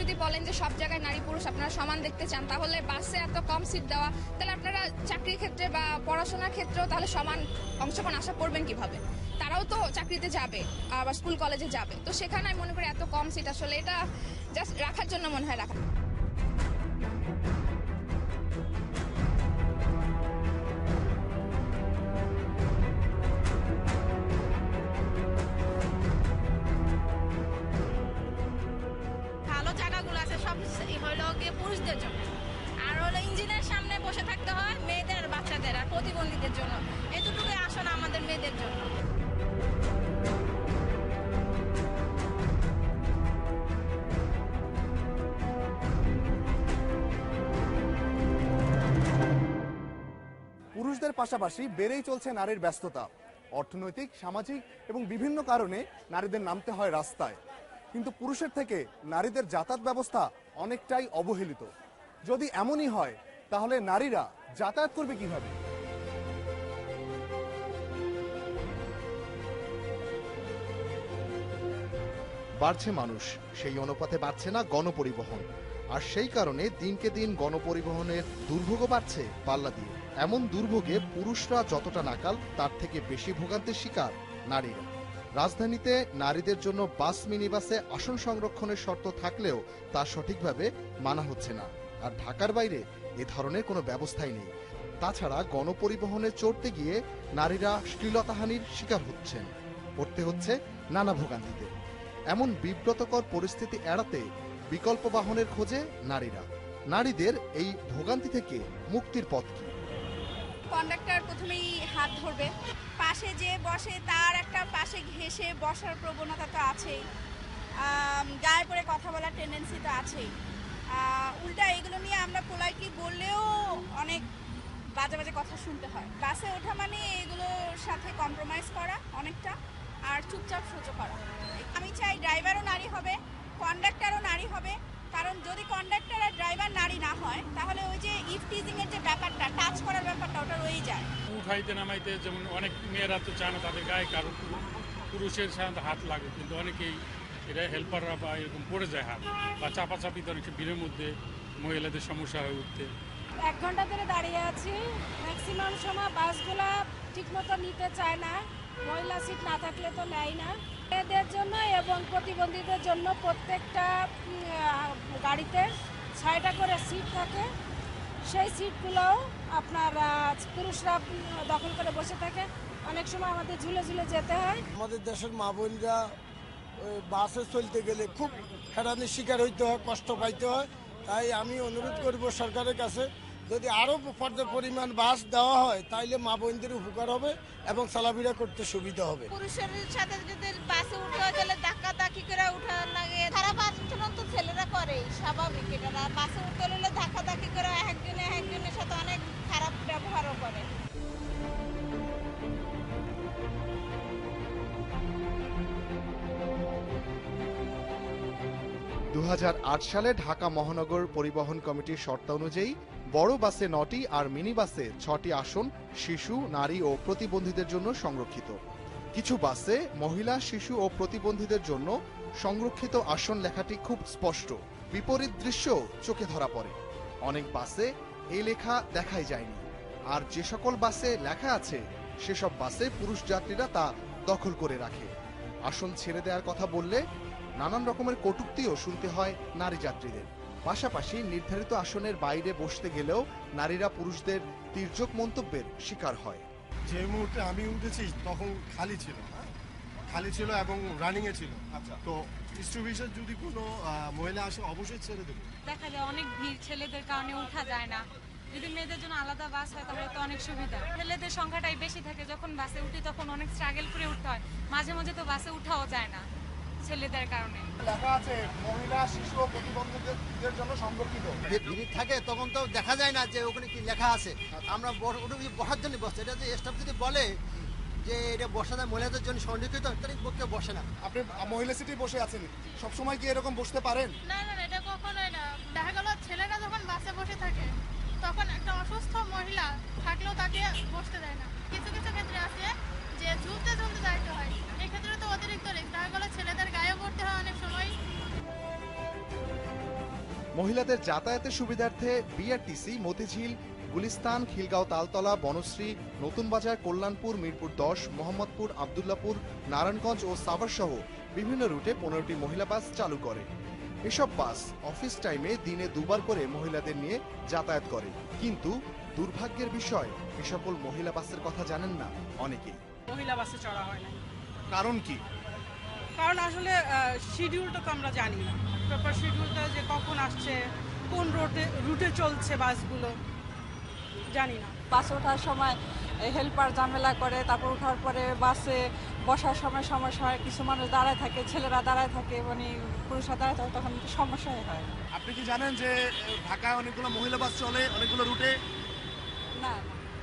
যদি বলেন যে সব জায়গায় নারী পুরুষ আপনারা সমান দেখতে চান, তাহলে বাসে এত কম সিট দেওয়া, তাহলে আপনারা চাকরির ক্ষেত্রে বা পড়াশোনার ক্ষেত্রেও তাহলে সমান অংশগ্রহণ আশা করবেন কীভাবে? তারাও তো চাকরিতে যাবে আবার স্কুল কলেজে যাবে। তো সেখানে আমি মনে করি এত কম সিট আসলে এটা জাস্ট রাখার জন্য মনে হয় রাখা। প্রতিবন্ধীদের জন্য। এতটুকুই আসন আমাদের মেয়েদের জন্য। পুরুষদের পাশাপাশি বেড়েই চলছে নারীর ব্যস্ততা। অর্থনৈতিক, সামাজিক এবং বিভিন্ন কারণে নারীদের নামতে হয় রাস্তায়। কিন্তু পুরুষের থেকে নারীদের যাতায়াত ব্যবস্থা অনেকটাই অবহেলিত। যদি এমনই হয়, তাহলে নারীরা যাতায়াত করবে কীভাবে? বাড়ছে মানুষ। সেই অনুপাতে বাড়ছে না গণপরিবহন। আর সেই কারণে দিনকে দিন গণপরিবহনের দুর্ভোগও বাড়ছে পাল্লা দিয়ে। এমন দুর্ভোগে পুরুষরা যতটা নাকাল, তার থেকে বেশি ভোগান্তির শিকার নারীরা। রাজধানীতে নারীদের জন্য বাস মিনিবাসে আসন সংরক্ষণের শর্ত থাকলেও তা সঠিকভাবে মানা হচ্ছে না। আর ঢাকার বাইরে এ ধরনের কোনো ব্যবস্থাই নেই। তাছাড়া গণপরিবহনে চড়তে গিয়ে নারীরা শ্লীলতাহানির শিকার হচ্ছেন। পড়তে হচ্ছে নানা ভোগান্তিতে। এমন বিব্রতকর পরিস্থিতি এড়াতে বিকল্প বাহনের খোঁজে নারীরা। নারীদের এই ভোগান্তি থেকে মুক্তির পথ কি? কন্ডাক্টর প্রথমেই হাত ধরবে। পাশে যে বসে, তার একটা পাশে ঘেসে বসার প্রবণতা তো আছেই। গায়ে পড়ে কথা বলার টেন্ডেন্সি তো আছেই। উল্টা এগুলো নিয়ে আমরা পোলাইটলি বললেও অনেক বাজে বাজে কথা শুনতে হয়। বাসে ওঠা মানে এগুলোর সাথে কম্প্রোমাইজ করা অনেকটা, আর চুপচাপ সহ্য করা। আমি চাই ড্রাইভারও নারী হবে কন্ডাক্টারও নারী হবে। কারণ যদি কন্ডাক্টার আর ড্রাইভার নারী না হয় তাহলে ওই যে ইফ টিজিং এর যে ব্যাপারটা টাচ করার ব্যাপারটা ওটা রয়েই যায়। উঠাইতে নামাইতে যেমন অনেক মেয়েরা তো চায় না তাদের গায়ে কারও পুরুষের সাথে হাত লাগে কিন্তু অনেকেই এটা হেল্পাররা বা এরকম পড়ে যায় হাত। বা চাপাচাপিতে অনেক ভিড়ের মধ্যে মহিলাদের সমস্যা হয়ে উঠতে। এক ঘণ্টা ধরে দাঁড়িয়ে আছি ম্যাক্সিমাম সময় বাসগুলা ঠিকমতো নিতে চায় না মহিলা সিট না থাকলে তো নেয় না। এদের জন্য এবং প্রতিবন্ধীদের জন্য প্রত্যেকটা গাড়িতে ছয়টা করে সিট থাকে। সেই সিটগুলোও আপনার পুরুষরা দখল করে বসে থাকে। অনেক সময় আমাদের ঝুলে ঝুলে যেতে হয়। আমাদের দেশের মা বোনরা বাসে চলতে গেলে খুব হেরানির শিকার হইতে হয়, কষ্ট পাইতে হয়। তাই আমি অনুরোধ করব সরকারের কাছে যদি আরও পর্যাপ্ত পরিমাণ বাস দেওয়া হয় তাইলে মা বোনদের উপকার হবে এবং চলাফেরা করতে সুবিধা হবে। পুরুষের সাথে যদি বাসে উঠতে হয় তাহলে ধাক্কা ধাক্কি করে উঠা লাগে। খারাপ আচরণ তো ছেলেরা করে স্বাভাবিক। এটা বাসে উঠতে হলে ধাক্কা ধাক্কি করে একজনে একজনের সাথে অনেক খারাপ ব্যবহারও করে। দু হাজার আট সালে ঢাকা মহানগর পরিবহন কমিটির শর্ত অনুযায়ী বড় বাসে নটি আর মিনি বাসে ছটি আসন শিশু, নারী ও প্রতিবন্ধীদের জন্য সংরক্ষিত। কিছু বাসে মহিলা, শিশু ও প্রতিবন্ধীদের জন্য সংরক্ষিত আসন লেখাটি খুব স্পষ্ট। বিপরীত দৃশ্য চোখে ধরা পড়ে। অনেক বাসে এই লেখা দেখাই যায়নি। আর যে সকল বাসে লেখা আছে, সেসব বাসে পুরুষ যাত্রীরা তা দখল করে রাখে। আসন ছেড়ে দেওয়ার কথা বললে নানান রকমের কটূক্তিও শুনতে হয় নারী যাত্রীদের। পাশাপাশি নির্ধারিত আসনের বাইরে বসতে গেলেও নারীরা পুরুষদের তির্যক মন্তব্যের শিকার হয়। যে মুহূর্তে আমি উঠেছি তখন খালি ছিল হ্যাঁ? খালি ছিল এবং রানিং এ ছিল। আচ্ছা। তো ডিস্ট্রিবিউশন যদি কোনো মহিলা আসে অবশ্যই ছেড়ে দেবো। দেখা যায় অনেক ভিড় ছেলেদের কারণে উঠা যায় না। যদি মেয়েদের জন্য আলাদা বাস হয় তাহলে তো অনেক সুবিধা। ছেলেদের সংখ্যাটাই বেশি থাকে যখন বাসে উঠি তখন অনেক স্ট্রাগল করে উঠতে হয়। মাঝে মাঝে তো বাসে উঠাও যায় না। ছেলেদের কারণে। লেখা আছে মহিলা শিশু ও প্রতিবন্ধীদের জন্য সংরক্ষিত। ভিড় থাকে তখন তো দেখা যায় না যে ওখানে কি লেখা আছে। আমরা ওটা বসার জন্য বসছি এটা যে স্টাফ যদি বলে যে এটা বসা যায় মহিলাদের জন্য সংরক্ষিত তাহলে পক্ষে বসে না। আপনি মহিলা সিটে বসে আছেন। সবসময় কি এরকম বসতে পারেন? না না এটা কখনোই না। দেখা গেল ছেলেরা যখন বাসে বসে থাকে তখন একটা অসুস্থ মহিলা থাকলেও তাকে বসতে দেয় না। কিছু কিছু ক্ষেত্রে আছে মহিলাদের যাতায়াতের সুবিধার্থে বিআরটিসি মতিঝিল গুলিস্তান খিলগাঁও তালতলা বনশ্রী নতুন বাজার কল্যাণপুর মিরপুর দশ মোহাম্মদপুর আবদুল্লাপুর নারায়ণগঞ্জ ও সাভার সহ বিভিন্ন রুটে পনেরোটি মহিলা বাস চালু করে। এসব বাস অফিস টাইমে দিনে দুবার করে মহিলাদের নিয়ে যাতায়াত করে। কিন্তু দুর্ভাগ্যের বিষয় এ সকল মহিলা বাসের কথা জানেন না অনেকেই। মহিলা বাসে চড়া হয় না। কারণ কি? কারণ আসলে শিডিউলটা তো আমরা জানি না। প্রপার শিডিউলটা যে কখন আসছে কোন রুটে রুটে চলছে বাসগুলো জানি না। বাসে ওঠার সময় হেল্পার ঝামেলা করে তারপর ওঠার পরে বাসে বসার সময় সমস্যা হয় কিছু মানুষ দাঁড়ায় থাকে ছেলেরা দাঁড়ায় থাকে মানে পুরুষরা দাঁড়ায় থাকে তখন একটু সমস্যাই হয়। আপনি কি জানেন যে ঢাকায় অনেকগুলো মহিলা বাস চলে অনেকগুলো রুটে না।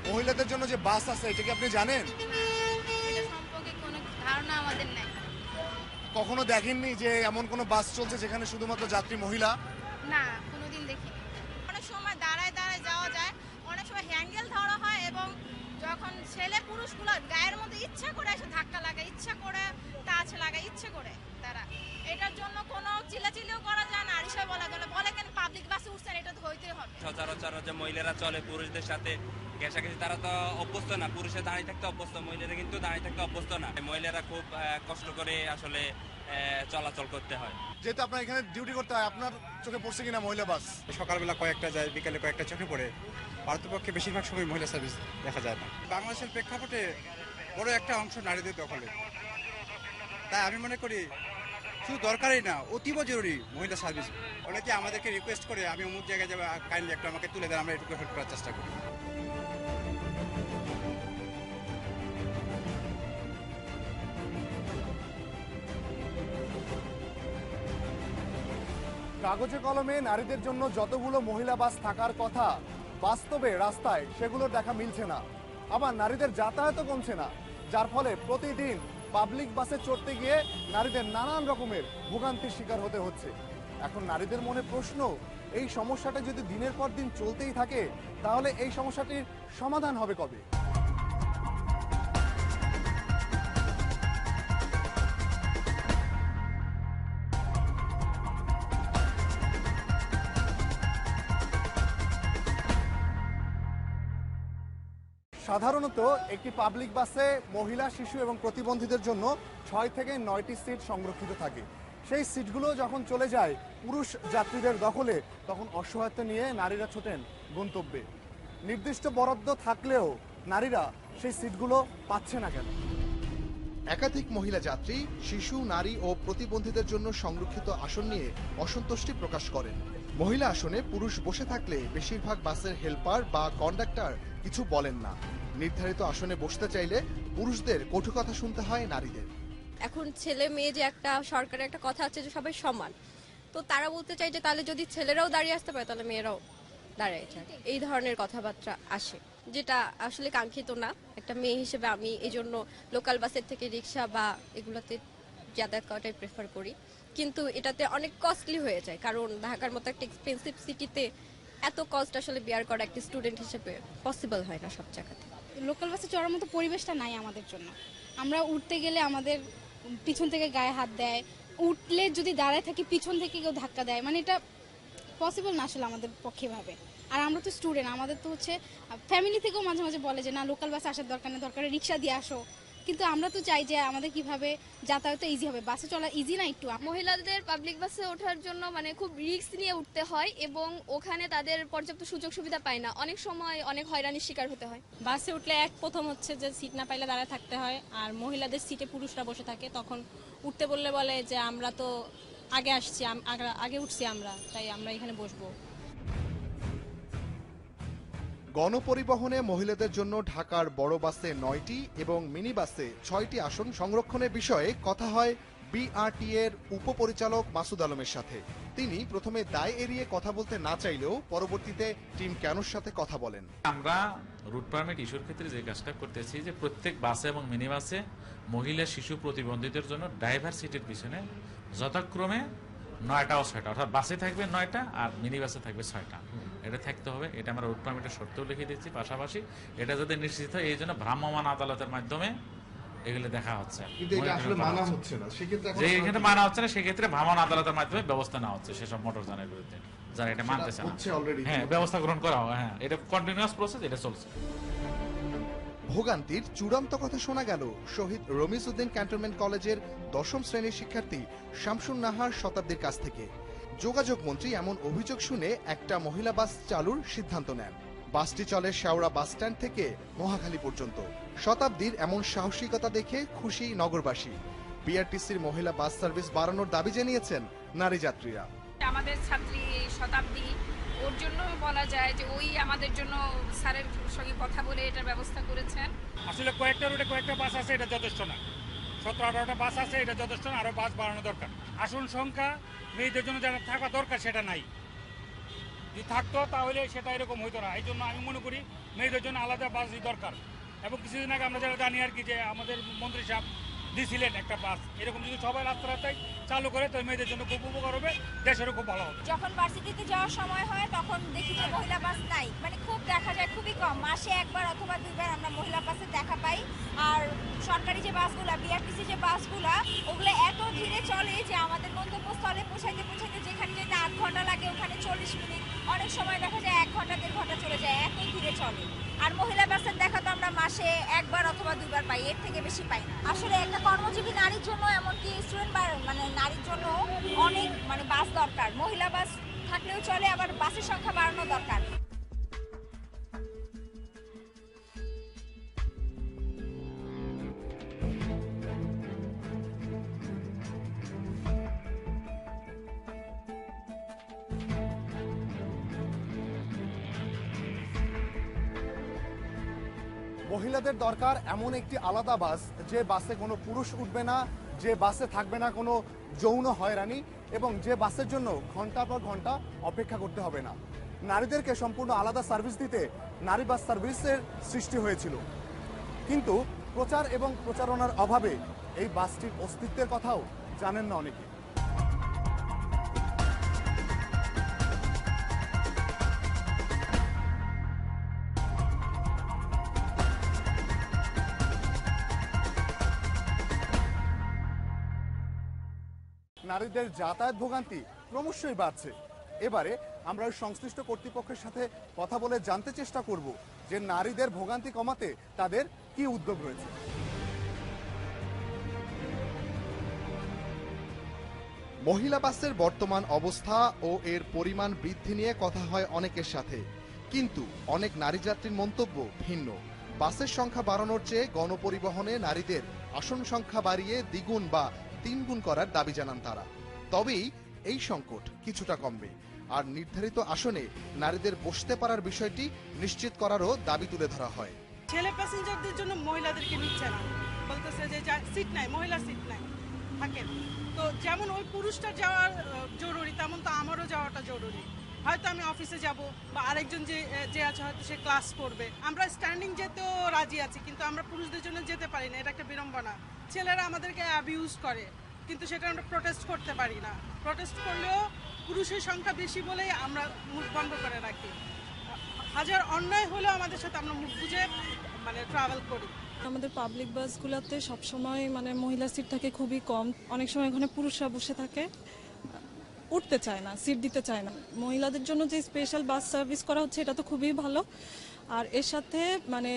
মহিলাদের জন্য যে বাস আছে এটা কি আপনি জানেন? এটা সম্পর্কে কোনো ধারণা আমাদের নাই। কখনো দেখেননি যে এমন কোনো বাস চলছে যেখানে শুধুমাত্র যাত্রী মহিলা? না, কোনোদিন দেখিনি। অনেক সময় দাঁড়ায় দাঁড়ায় যাওয়া যায়, অনেক সময় হ্যান্ডেল ধরা হয় এবং যখন ছেলে পুরুষগুলো গায়ের মধ্যে ইচ্ছা করে এসে ধাক্কা লাগে ইচ্ছা করে তাছ লাগে ইচ্ছে করে তারা। এটার জন্য কোনো চিল্লাচিল্লিও করা যায় না আর হিসাবে বলা গেলে বলে কেন পাবলিক বাসে উঠছেন এটা তো হইতেই হবে সচরাচর যে মহিলারা চলে পুরুষদের সাথে ঘেঁষাঘেঁষি তারা তো অভ্যস্ত না। পুরুষের দাঁড়িয়ে থাকতে অভ্যস্ত মহিলারা কিন্তু দাঁড়িয়ে থাকতে অভ্যস্ত না। মহিলারা খুব কষ্ট করে আসলে আহ, চলাচল করতে হয়। যেহেতু আপনার এখানে ডিউটি করতে হয় আপনার চোখে পড়ছে কিনা মহিলা বাস সকালবেলা কয়েকটা যায় বিকালে কয়েকটা চোখে পড়ে। ভারতপক্ষে বেশিরভাগ সময় মহিলা সার্ভিস দেখা যায় না। বাংলাদেশের প্রেক্ষাপটে বড় একটা অংশ নারীদের দখলে। তাই আমি মনে করি শুধু দরকারই না, অতীব জরুরি মহিলা সার্ভিস। অনেকে আমাদেরকে রিকোয়েস্ট করে, আমি অমুক জায়গায় যাব কাইন্ডলি একটু আমাকে তুলে দেন, আমরা এটুকু হেল্প করার চেষ্টা করি। কাগজে কলমে নারীদের জন্য যতগুলো মহিলা বাস থাকার কথা, বাস্তবে রাস্তায় সেগুলোর দেখা মিলছে না। আবার নারীদের যাতায়াতও কমছে না, যার ফলে প্রতিদিন পাবলিক বাসে চড়তে গিয়ে নারীদের নানান রকমের ভোগান্তির শিকার হতে হচ্ছে। এখন নারীদের মনে প্রশ্ন, এই সমস্যাটা যদি দিনের পর দিন চলতেই থাকে, তাহলে এই সমস্যাটির সমাধান হবে কবে? সাধারণত একটি পাবলিক বাসে মহিলা, শিশু এবং প্রতিবন্ধীদের জন্য ছয় থেকে নয়টি সিট সংরক্ষিত থাকে। সেই সিটগুলো যখন চলে যায় পুরুষ যাত্রীদের দখলে, তখন অসহায়ত্ব নিয়ে নারীরা ছোটেন গন্তব্যে। নির্দিষ্ট বরাদ্দ থাকলেও নারীরা সেই সিটগুলো পাচ্ছে না কেন? একাধিক মহিলা যাত্রী, শিশু, নারী ও প্রতিবন্ধীদের জন্য সংরক্ষিত আসন নিয়ে অসন্তুষ্টি প্রকাশ করেন। মহিলা আসনে পুরুষ বসে থাকলে বেশিরভাগ বাসের হেল্পার বা কন্ডাক্টর কিছু বলেন না। নির্ধারিত আসনে বসতে চাইলে পুরুষদের কটু কথা শুনতে হয় নারীদের। এখন ছেলে মেয়ে যে একটা সরকারের একটা কথা আছে যে সবাই সমান। তো তারা বলতে চাই যে তাহলে যদি ছেলেরাও দাঁড়িয়ে আসতে পারে তাহলে মেয়েরাও দাঁড়িয়ে। এই ধরনের কথাবার্তা আসে যেটা আসলে কাঙ্ক্ষিত না। একটা মেয়ে হিসেবে আমি এই জন্য লোকাল বাসের থেকে রিক্সা বা এগুলোতে যাতায়াত করাটাই প্রেফার করি। কিন্তু এটাতে অনেক কস্টলি হয়ে যায় কারণ ঢাকার মতো একটা এক্সপেন্সিভ সিটিতে এত কস্ট আসলে বিয়ার করা একটা স্টুডেন্ট হিসেবে পসিবল হয় না সব জায়গাতে। লোকাল বাসে চড়ার মতো পরিবেশটা নাই আমাদের জন্য। আমরা উঠতে গেলে আমাদের পিছন থেকে গায়ে হাত দেয়। উঠলে যদি দাঁড়ায় থাকি, পিছন থেকে কেউ ধাক্কা দেয়। মানে এটা পসিবল না আসলে আমাদের পক্ষে ভাবে। আর আমরা তো স্টুডেন্ট আমাদের তো হচ্ছে ফ্যামিলি থেকেও মাঝে মাঝে বলে যে, না লোকাল বাসে আসার দরকার নেই, দরকার রিক্সা দিয়ে আসো। কিন্তু আমরা তো চাই যে আমাদের কীভাবে যাতায়াত ইজি হবে। বাসে চলা ইজি না একটু? মহিলাদের পাবলিক বাসে ওঠার জন্য মানে খুব রিস্ক নিয়ে উঠতে হয় এবং ওখানে তাদের পর্যাপ্ত সুযোগ সুবিধা পায় না। অনেক সময় অনেক হয়রানির শিকার হতে হয়। বাসে উঠলে এক প্রথম হচ্ছে যে সিট না পাইলে দাঁড়ায় থাকতে হয়। আর মহিলাদের সিটে পুরুষরা বসে থাকে। তখন উঠতে বললে বলে যে আমরা তো আগে আসছি আগে- আগে উঠছি আমরা তাই আমরা এখানে বসবো। গণপরিবহনে মহিলাদের জন্য ঢাকার বড় বাসে নয়টি এবং মিনি বাসে ছয়টি আসন সংরক্ষণের বিষয়ে কথা হয় বিআরটি এর উপপরিচালক মাসুদ আলমের সাথে। তিনি প্রথমে দায় এড়িয়ে কথা বলতে না চাইলেও পরবর্তীতে টিম ক্যানোর সাথে কথা বলেন। আমরা রুট পারমিট ইস্যুর ক্ষেত্রে যে কাজটা করতেছি যে প্রত্যেক বাসে এবং মিনি বাসে মহিলা শিশু প্রতিবন্ধীদের জন্য ড্রাইভার সিটের পিছনে যথাক্রমে নয়টা ও ছয়টা, অর্থাৎ বাসে থাকবে নয়টা আর মিনি বাসে থাকবে ছয়টা। এটা থাকতে হবে এটা আমরা রুট পারমিটের শর্তেও লিখে দিচ্ছি। পাশাপাশি এটা যদি নিশ্চিত হয় এই জন্য ভ্রাম্যমাণ আদালতের মাধ্যমে এগুলো দেখা হচ্ছে। যে এখানে মানা হচ্ছে না সেক্ষেত্রে ভ্রাম্যমাণ আদালতের মাধ্যমে ব্যবস্থা নেওয়া হচ্ছে সেসব মোটরযানের বিরুদ্ধে। যারা এটা সেটা মানতেছে না। হ্যাঁ ব্যবস্থা গ্রহণ করা হবে হ্যাঁ। এটা কন্টিনিউয়াস প্রসেস এটা চলছে। ভোগান্তির চূড়ান্ত কথা শোনা গেল শহীদ রমিজ উদ্দিন ক্যান্টনমেন্ট কলেজের দশম শ্রেণির শিক্ষার্থী শামসুন নাহার শতাব্দীর কাছ থেকে। যোগাযোগ মন্ত্রী এমন অভিযোগ শুনে একটা মহিলা বাস চালুর সিদ্ধান্ত নেন। বাসটি চলে শেওড়া বাস স্ট্যান্ড থেকে মহাখালী পর্যন্ত। শতাব্দীর এমন সাহসিকতা দেখে খুশি নগরবাসী। বিআরটিসির মহিলা বাস সার্ভিস বাড়ানোর দাবি জানিয়েছেন নারী যাত্রীরা। আমাদের ছাত্রী শতাব্দী ওর জন্য বলা যায় যে ওই আমাদের জন্য স্যারের সঙ্গে কথা বলে এটার ব্যবস্থা করেছেন। আসলে কয়েকটা রুটে কয়েকটা বাস আছে এটা যথেষ্ট না। সতেরো, আঠারোটা বাস আছে, এটা যথেষ্ট আরও বাস বাড়ানো দরকার। আসল সংখ্যা, মেয়েদের জন্য যারা থাকা দরকার, সেটা নাই। যদি থাকতো, তাহলে সেটা এরকম হইতো না। এই জন্য আমি মনে করি, মেয়েদের জন্য আলাদা বাস দরকার। এবং কিছুদিন আগে আমরা যারা জানি আর কি, যে আমাদের মন্ত্রী সাহেব দিয়েছিলেন একটা বাস। এরকম যদি সবাই রাস্তা রাস্তায় চালু করে, তো মেয়েদের জন্য খুব উপকার হবে, দেশেরও খুব ভালো হবে। যখন ভার্সিটিতে যাওয়ার সময় হয়, তখন দেখি যে মহিলা বাস নাই। মানে খুব দেখা যায়, খুবই কম। মাসে একবার অথবা দুইবার আমরা মহিলা বাসে দেখা পাই। আর সরকারি যে বাসগুলা বিআরটিসি যে বাসগুলা ওগুলো এত ধীরে চলে যে আমাদের গন্তব্যস্থলে পৌঁছাইতে পৌঁছাইতে যেখানে যেতে আধ ঘণ্টা লাগে, ওখানে চল্লিশ মিনিট। অনেক সময় দেখা যায় এক ঘণ্টা, দেড় ঘণ্টা চলে যায় এত ধীরে চলে। আর মহিলা বাসের দেখা তো আমরা মাসে একবার অথবা দুবার পাই, এর থেকে বেশি পাই না। আসলে একটা কর্মজীবী নারীর জন্য এমনকি স্টুডেন্ট মানে নারীর জন্য অনেক মানে বাস দরকার। মহিলা বাস থাকলেও চলে, আবার বাসের সংখ্যা বাড়ানো দরকার। মহিলাদের দরকার এমন একটি আলাদা বাস, যে বাসে কোনো পুরুষ উঠবে না, যে বাসে থাকবে না কোনো যৌন হয়রানি, এবং যে বাসের জন্য ঘণ্টা পর ঘণ্টা অপেক্ষা করতে হবে না। নারীদেরকে সম্পূর্ণ আলাদা সার্ভিস দিতে নারী বাস সার্ভিসের সৃষ্টি হয়েছিল। কিন্তু প্রচার এবং প্রচারণার অভাবে এই বাসটির অস্তিত্বের কথাও জানেন না অনেকে। নারীদের যাতায়াত ভোগান্তি ক্রমশই বাড়ছে। এবারে আমরা সংশ্লিষ্ট কর্তৃপক্ষের সাথে কথা বলে জানতে চেষ্টা করব যে নারীদের ভোগান্তি কমাতে তাদের কি উদ্যোগ রয়েছে। মহিলা বাসের বর্তমান অবস্থা ও এর পরিমাণ বৃদ্ধি নিয়ে কথা হয় অনেকের সাথে। কিন্তু অনেক নারী যাত্রীর মন্তব্য ভিন্ন। বাসের সংখ্যা বাড়ানোর চেয়ে গণপরিবহনে নারীদের আসন সংখ্যা বাড়িয়ে দ্বিগুণ বা তিনগুণ করার দাবি জানান তারা। তবেই এই সংকট কিছুটা কমবে। আর নির্ধারিত আসনে নারীদের বসতে পারার বিষয়টি নিশ্চিত করারও দাবি তুলে ধরা হয়। ছেলে প্যাসেঞ্জারদের জন্য মহিলাদেরকে নিচ্ছে না। বলতেছে যে সিট নাই মহিলা সিট নাই। থাকেন। তো যেমন ওই পুরুষটা যাওয়ার জরুরি, তেমন তো আমারও যাওয়াটা জরুরি। হয়তো আমি অফিসে যাব বা আরেকজন যে যে আছে হয়তো সে ক্লাস করবে। আমরা স্ট্যান্ডিং যেতেও রাজি আছি, কিন্তু আমরা পুরুষদের জন্য যেতে পারি না। এটা একটা বিড়ম্বনা। ছেলেরা আমাদেরকে অ্যাবিউজ করে, কিন্তু সেটা আমরা প্রোটেস্ট করতে পারি না। প্রোটেস্ট করলেও পুরুষের সংখ্যা বেশি বলেই আমরা মুখ বন্ধ করে রাখি। হাজার অন্যায় হলেও আমাদের সাথে আমরা মুখ বুঝে মানে ট্রাভেল করি। আমাদের পাবলিক বাসগুলোতে সবসময় মানে মহিলা সিট থাকে খুবই কম। অনেক সময় ওখানে পুরুষরা বসে থাকে। উঠতে চায় না সিট দিতে চায় না। মহিলাদের জন্য যে স্পেশাল বাস সার্ভিস করা হচ্ছে, এটা তো খুবই ভালো। আর এর সাথে মানে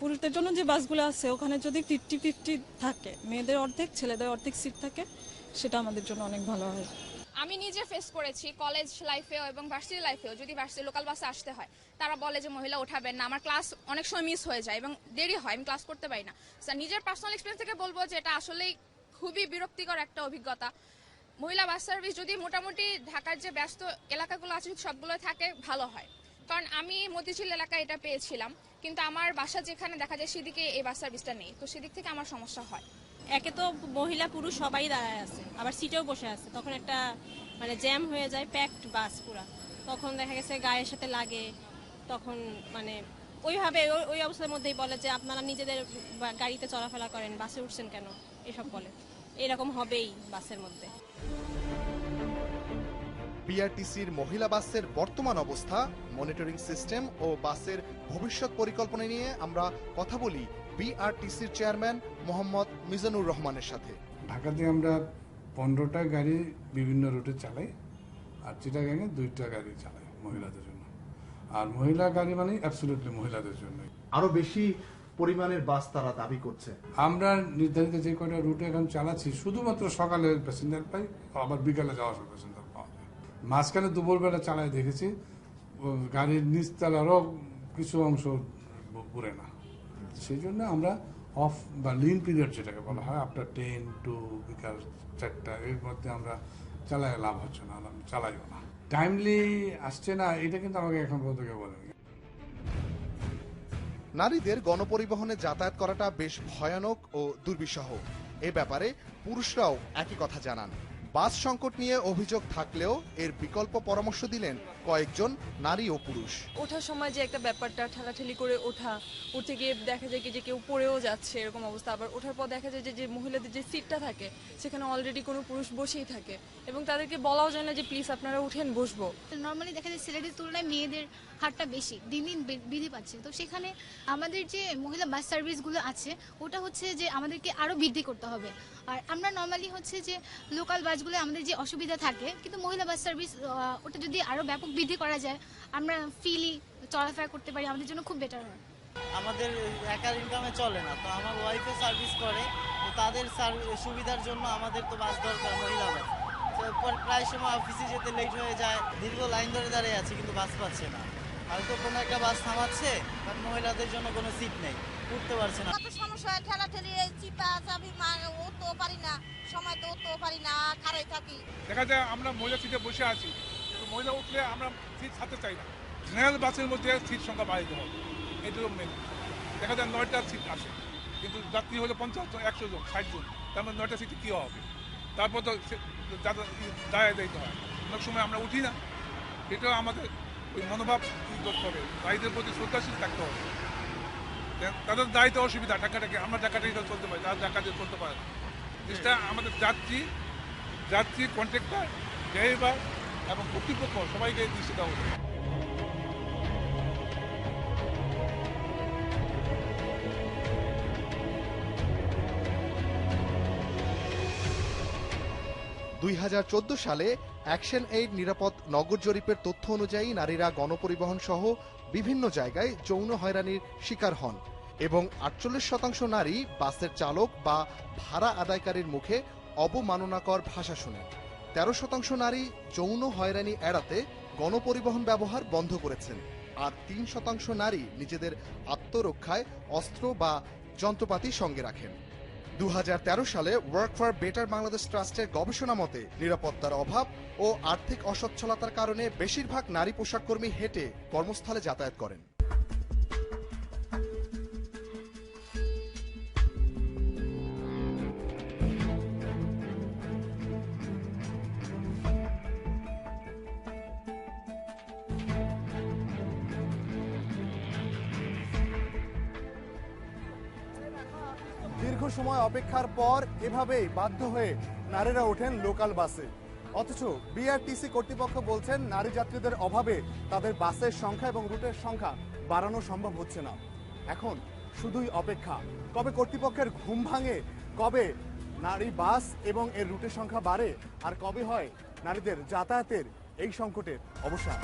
পুরুষদের জন্য যে বাসগুলো আছে, ওখানে যদি ফিফটি ফিফটি থাকে, মেয়েদের অর্ধেক, ছেলেদের অর্ধেক সিট থাকে, সেটা আমাদের জন্য অনেক ভালো হয়। আমি নিজে ফেস করেছি কলেজ লাইফেও এবং ভার্সিটি লাইফেও যদি ভার্সিটি লোকাল বাসে আসতে হয়, তারা বলে যে, মহিলা ওঠাবেন না। আমার ক্লাস অনেক সময় মিস হয়ে যায় এবং দেরি হয়, আমি ক্লাস করতে পারি না। স্যার নিজের পার্সোনাল এক্সপিরিয়েন্স থেকে বলব যে, এটা আসলেই খুবই বিরক্তিকর একটা অভিজ্ঞতা। মহিলা বাস সার্ভিস যদি মোটামুটি ঢাকার যে ব্যস্ত এলাকাগুলো আছে সবগুলো থাকে, ভালো হয়। কারণ আমি মতিঝিল এলাকায় এটা পেয়েছিলাম। কিন্তু আমার বাসা যেখানে দেখা যায় সেদিকে এই বাস সার্ভিসটা নেই। তো সেদিক থেকে আমার সমস্যা হয়। একে তো মহিলা, পুরুষ সবাই দাঁড়ায় আছে। আবার সিটেও বসে আছে। তখন একটা মানে জ্যাম হয়ে যায় প্যাকড বাস পুরা। তখন দেখা গেছে গায়ের সাথে লাগে। তখন মানে ওইভাবে, ওই- অবস্থার মধ্যেই বলে যে, আপনারা নিজেদের গাড়িতে চলাফেরা করেন, বাসে উঠছেন কেন? এসব বলে। এরকম হবেই বাসের মধ্যে। বিআরটিসির মহিলা বাসের বর্তমান অবস্থা মনিটরিং সিস্টেম ও বাসের ভবিষ্যৎ পরিকল্পনা নিয়ে আমরা কথা বলি বিআরটিসির চেয়ারম্যান মোহাম্মদ মিজানুর রহমানের সাথে। ঢাকাতে আমরা পনেরোটা গাড়ি বিভিন্ন রুটে চালাই আর চিটাগাঙে দুইটা গাড়ি চালাই মহিলাদের জন্য। আর মহিলা গাড়ি মানে অ্যাবসলিউটলি মহিলাদের জন্য আরও বেশি পরিমাণের বাস তারা দাবি করছে। আমরা নির্ধারিত যে কয়টা রুটে এখন চালাচ্ছি শুধুমাত্র সকালে প্যাসেঞ্জার পাই আবার বিকালে যাওয়ার সময় প্যাসেঞ্জার মাঝখানে দুপুরবেলা চালায় দেখেছি গাড়ির নিচতলারও কিছু অংশ পুরে না। সেই জন্য আমরা অফ বা লিন পিরিয়ড যেটাকে বলা হয় আফটার টেন টু বিকাল চারটা, এর মধ্যে আমরা চালায় লাভ হচ্ছে না চালাইও না। টাইমলি আসছে না, এটা কিন্তু আমাকে এখন পর্যন্ত কেউ বলেনি। নারীদের গণপরিবহনে যাতায়াত করাটা বেশ ভয়ানক ও দুর্বিষহ। এ ব্যাপারে পুরুষরাও একই কথা জানান। বাস সংকট নিয়ে অভিযোগ থাকলেও এর বিকল্প পরামর্শ দিলেন কয়েকজন নারী ও পুরুষ। ওঠার সময় যে একটা ব্যাপারটা ঠেলাঠেলি করে ওঠা উঠে গিয়ে দেখা যায় কি যে কেউ পড়েও যাচ্ছে এরকম অবস্থা আবার ওঠার পর দেখা যায় যে যে মহিলাদের যে সিটটা থাকে সেখানে অলরেডি কোনো পুরুষ বসেই থাকে এবং তাদেরকে বলাও যায় না যে প্লিজ আপনারা উঠেন বসবো। নর্মালি দেখা যায় ছেলেদের তুলনায় মেয়েদের হারটা বেশি দিন দিন বৃদ্ধি পাচ্ছে। তো সেখানে আমাদের যে মহিলা বাস সার্ভিসগুলো আছে ওটা হচ্ছে যে আমাদেরকে আরও বৃদ্ধি করতে হবে। আর আমরা নর্মালি হচ্ছে যে লোকাল বাসগুলো আমাদের যে অসুবিধা থাকে, কিন্তু মহিলা বাস সার্ভিস ওটা যদি আরও ব্যাপক বৃদ্ধি করা যায়, আমরা ফ্রিলি চলাফেরা করতে পারি, আমাদের জন্য খুব বেটার হয়। আমাদের একার ইনকামে চলে না, তো আমার ওয়াইফে সার্ভিস করে, তো তাদের সুবিধার জন্য আমাদের তো বাস দরকার মহিলা বাস প্রায় সময় অফিসে যেতে লেট হয়ে যায়, দীর্ঘ লাইন ধরে দাঁড়িয়ে আছে, কিন্তু বাস পাচ্ছে না। হয়তো কোনো একটা বাস থামাচ্ছে বাট মহিলাদের জন্য কোনো সিট নেই। উঠতে পারছে না। কত সমস্যা হয় ঠেলা ঠেলি এই চিপা চাবি মা উঠতেও পারি না। সময় তো উঠতেও পারি না খারাই থাকি। দেখা যায় আমরা মহিলা সিটে বসে আছি মহিলা উঠলে আমরা সিট ছাড়তে চাই না। জেনারেল বাসের মধ্যে সিট সংখ্যা বাড়াইতে হবে। এটাও মেন দেখা যায় নয়টা সিট আসে কিন্তু যাত্রী হলে পঞ্চাশ জন একশো জন ষাট জন। তার মধ্যে নয়টা সিটে কী হবে? তারপর তো সে- যাতা- ই- দায় দিতে হয়। অনেক সময় আমরা উঠি না। এটাও আমাদের ওই মনোভাব করতে হবে? নারীদের প্রতি শ্রদ্ধাশীল থাকতে হবে। তা- তাদের দায়িত্ব অসুবিধা, টাকাটাকে আমরা টাকাটাই চলতে পারি তারা দিয়ে চলতে পারে জিনিসটা আমাদের যাত্রী যাত্রী কন্ট্রাক্টর ড্রাইভার এবং কর্তৃপক্ষ সবাইকে দৃষ্টি দেওয়া দুই হাজার চোদ্দ সালে অ্যাকশন এইড নিরাপদ নগর জরিপের তথ্য অনুযায়ী নারীরা গণপরিবহন সহ বিভিন্ন জায়গায় যৌন হয়রানির শিকার হন এবং আটচল্লিশ শতাংশ নারী বাসের চালক বা ভাড়া আদায়কারীর মুখে অবমাননাকর ভাষা শোনেন। তেরো শতাংশ নারী যৌন হয়রানি এড়াতে গণপরিবহন ব্যবহার বন্ধ করেছেন আর তিন শতাংশ নারী নিজেদের আত্মরক্ষায় অস্ত্র বা যন্ত্রপাতি সঙ্গে রাখেন। দু হাজার তেরো সালে ওয়ার্ক ফর বেটার বাংলাদেশ ট্রাস্টের গবেষণা মতে নিরাপত্তার অভাব ও আর্থিক অসচ্ছলতার কারণে বেশিরভাগ নারী পোশাক কর্মী হেঁটে কর্মস্থলে যাতায়াত করেন। দীর্ঘ সময় অপেক্ষার পর এভাবেই বাধ্য হয়ে নারীরা ওঠেন লোকাল বাসে। অথচ বিআরটিসি কর্তৃপক্ষ বলছেন, নারী যাত্রীদের অভাবে তাদের বাসের সংখ্যা এবং রুটের সংখ্যা বাড়ানো সম্ভব হচ্ছে না। এখন শুধুই অপেক্ষা। কবে কর্তৃপক্ষের ঘুম ভাঙে কবে নারী বাস এবং এর রুটের সংখ্যা বাড়ে আর কবে হয় নারীদের যাতায়াতের এই সংকটের অবসান।